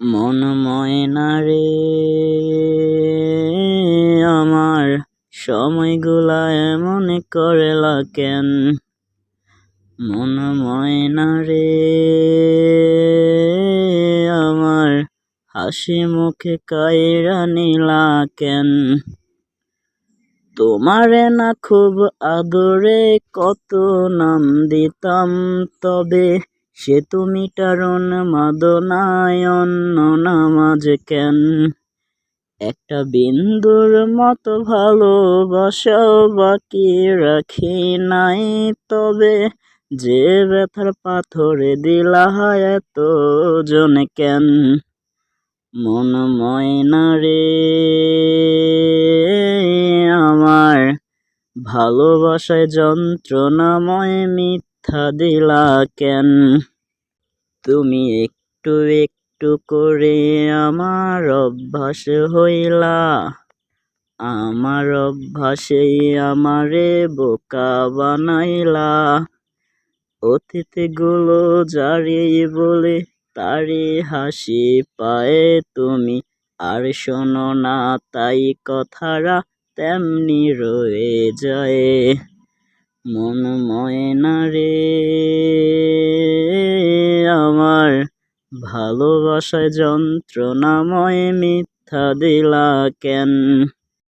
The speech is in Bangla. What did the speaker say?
মন ময়না রে, আমার সময়গুলা এমন করেলা কেন? মন ময়না রে, আমার হাসি মুখে কায়রা নীলা কেন? তোমারে না খুব আদরে কত নাম দিতাম তবে সে তুমি টারণ মাদনায় অন্য নামাজ কেন? একটা বিন্দুর মতো ভালোবাসাও বাকি রাখি নাই, তবে যে ব্যথার পাথরে দিলা এত জন কেন? মন ময়না রে, আমার ভালোবাসায় যন্ত্রণাময় মিথ্যা দিলা কেন? তুমি একটু একটু করে আমার অভ্যাস হইলা। আমার অভ্যাসেই আমারে বোকা বানাইলা। অতীতগুলো জারি বলে তারি হাসি পায় তুমি। আর শোনো না, তাই কথারা তেমনি রয়ে যায়। মন ময়না রে। আমার ভালোবাসায় যন্ত্রণাময় মিথ্যা দিলা কেন?